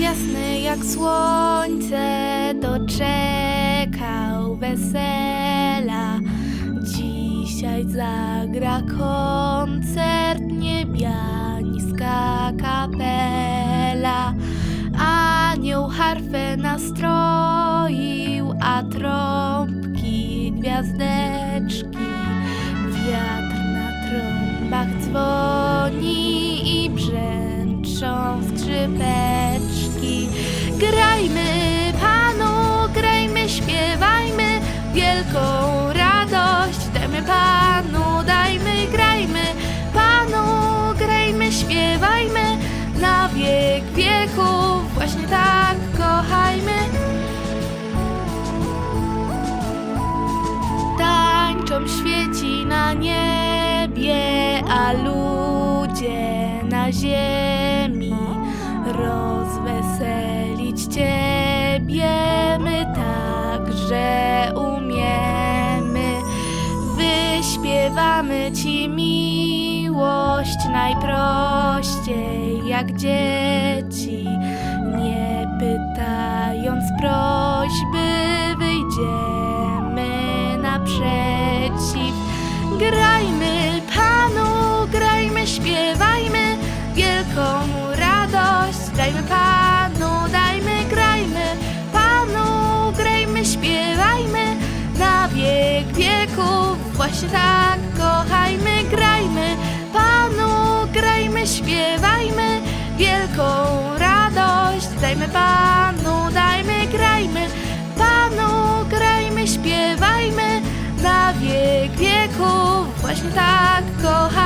jasny jak słońce doczekał wesela. Dzisiaj zagra koncert niebiańska kapela. Anioł harfę nastroił, a trąbki gwiazdeczki. Wiatr na trąbach dzwoni i brzęczą skrzypeczki. Grajmy, panu, grajmy, śpiewajmy, wielką radość dajmy panu, dajmy, grajmy, panu, grajmy, śpiewajmy, na wiek wieków właśnie tak kochajmy. tańczą świeci na niebie, a ludzie na ziemi Ciebie my także umiemy. Wyśpiewamy Ci miłość najprościej jak dzieci, nie pytając prośby wyjdziemy naprzeciw. Grajmy Panu, grajmy, śpiewajmy, wielką radość dajmy Panu, właśnie tak kochajmy, grajmy Panu, grajmy, śpiewajmy, wielką radość dajmy Panu, dajmy, grajmy Panu, grajmy, śpiewajmy, na wiek wieków właśnie tak kochajmy.